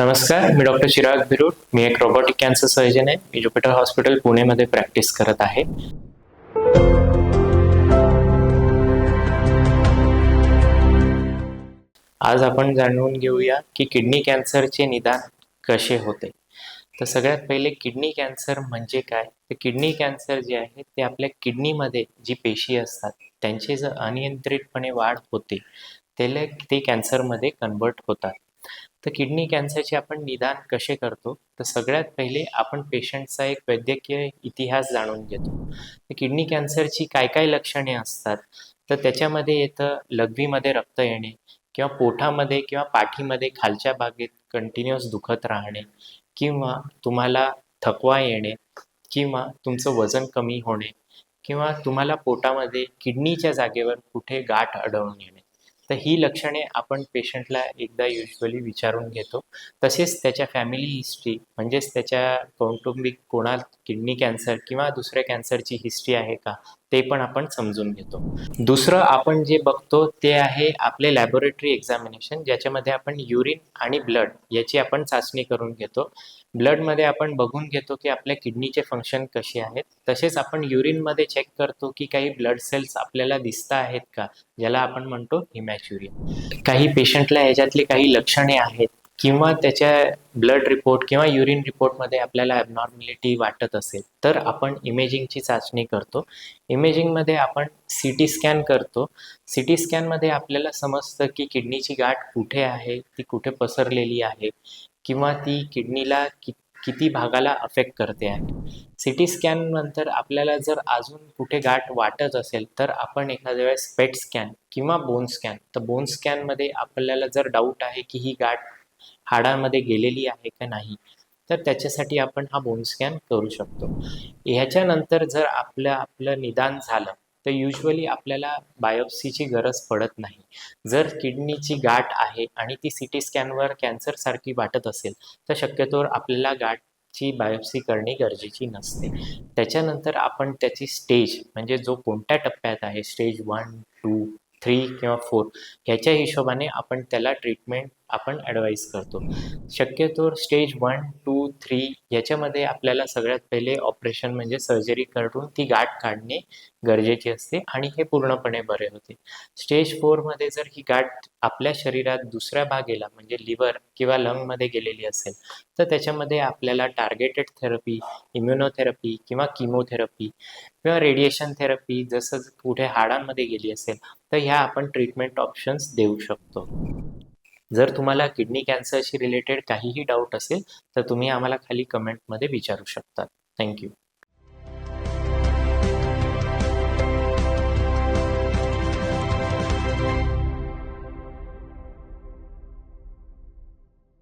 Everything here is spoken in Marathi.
नमस्कार मी डॉक्टर चिराग बिरुड मी एक रोबोटिक कॅन्सर सर्जन आहे. मी ज्युपिटर हॉस्पिटल पुणेमध्ये प्रॅक्टिस करत आहे. आज आपण जाणून घेऊया की किडनी कॅन्सरचे निदान कसे होते. तर सगळ्यात पहिले किडनी कॅन्सर म्हणजे काय? तर किडनी कॅन्सर जे आहे ते आपल्या किडनीमध्ये जी पेशी असतात त्यांची जर अनियंत्रितपणे वाढ होते त्याला ते कॅन्सरमध्ये कन्वर्ट होतात. तर किडनी कॅन्सरचे आपण निदान कसे करतो? तर सगळ्यात पहिले आपण पेशंटचा एक वैद्यकीय इतिहास जाणून घेतो. तर किडनी कॅन्सरची काय काय लक्षणे असतात? तर त्याच्यामध्ये येतं लघवीमध्ये रक्त येणे किंवा पोटामध्ये किंवा पाठीमध्ये खालच्या भागेत कंटिन्युअस दुखत राहणे किंवा तुम्हाला थकवा येणे किंवा तुमचं वजन कमी होणे किंवा तुम्हाला पोटामध्ये किडनीच्या जागेवर कुठे गाठ अडवून येणे. तर ही लक्षणे आपण पेशंटला एकदा युजली विचारून घेतो. तसेच त्याच्या फॅमिली हिस्ट्री म्हणजेच त्याच्या कौटुंबिक कोणा किडनी कॅन्सर किंवा दुसऱ्या कॅन्सरची हिस्ट्री आहे का? ते पण आपण समजून घेतो. दुसरं आपण जे बघतो ते आहे आपले लॅबोरेटरी एक्झामिनेशन ज्याच्यामध्ये आपण युरिन आणि ब्लड याची आपण चाचणी करून घेतो. ब्लडमध्ये आपण बघून घेतो की आपल्या किडनीचे फंक्शन कसे आहेत. तसेच आपण युरिनमध्ये चेक करतो की काही ब्लड सेल्स आपल्याला दिसता आहेत का ज्याला आपण म्हणतो हिमॅच्युरिया काही पेशंटला याच्यातली काही लक्षणे आहेत किंवा त्याच्या ब्लड रिपोर्ट किंवा युरिन रिपोर्टमध्ये आपल्याला ॲबनॉर्मॅलिटी वाटत असेल तर आपण इमेजिंगची चाचणी करतो. इमेजिंगमध्ये आपण सी टी स्कॅन करतो. सी टी स्कॅनमध्ये आपल्याला समजतं की किडनीची गाठ कुठे आहे ती कुठे पसरलेली आहे किंवा ती किडनीला कि किती भागाला अफेक्ट करते आहे. सी टी स्कॅन नंतर आपल्याला जर अजून कुठे गाठ वाटत असेल तर आपण एखाद्या वेळेस पेट स्कॅन किंवा बोन स्कॅन तर बोन स्कॅनमध्ये आपल्याला जर डाऊट आहे की ही गाठ हाडामध्ये गेलेली आहे का नाही तर त्याच्यासाठी आपण हा बोन स्कॅन करू शकतो. ह्याच्यानंतर जर आपलं आपलं निदान झालं तर युजली आपल्याला बायोप्सीची गरज पडत नाही. जर किडनीची गाठ आहे आणि ती सी टी स्कॅनवर कॅन्सरसारखी वाटत असेल तर शक्यतोवर आपल्याला गाठची बायोप्सी करणे गरजेची नसते. त्याच्यानंतर आपण त्याची स्टेज म्हणजे जो कोणत्या टप्प्यात आहे स्टेज वन टू थ्री किंवा फोर ह्याच्या हिशोबाने आपण त्याला ट्रीटमेंट आपण ॲडवाईज करतो. शक्यतो स्टेज वन टू थ्री याच्यामध्ये आपल्याला सगळ्यात पहिले ऑपरेशन म्हणजे सर्जरी करून ती गाठ काढणे गरजेची असते आणि हे पूर्णपणे बरे होते. स्टेज फोरमध्ये जर ही गाठ आपल्या शरीरात दुसऱ्या भागेला म्हणजे लिव्हर किंवा लंगमध्ये गेलेली असेल तर त्याच्यामध्ये आपल्याला टार्गेटेड थेरपी इम्युनोथेरपी किंवा किमोथेरपी किंवा रेडिएशन थेरपी जसं कुठे हाडांमध्ये गेली असेल तर ह्या आपण ट्रीटमेंट ऑप्शन्स देऊ शकतो. जर तुम्हाला किडनी कॅन्सरशी रिलेटेड काहीही डाऊट असेल तर तुम्ही आम्हाला खाली कमेंटमध्ये विचारू शकता. थँक्यू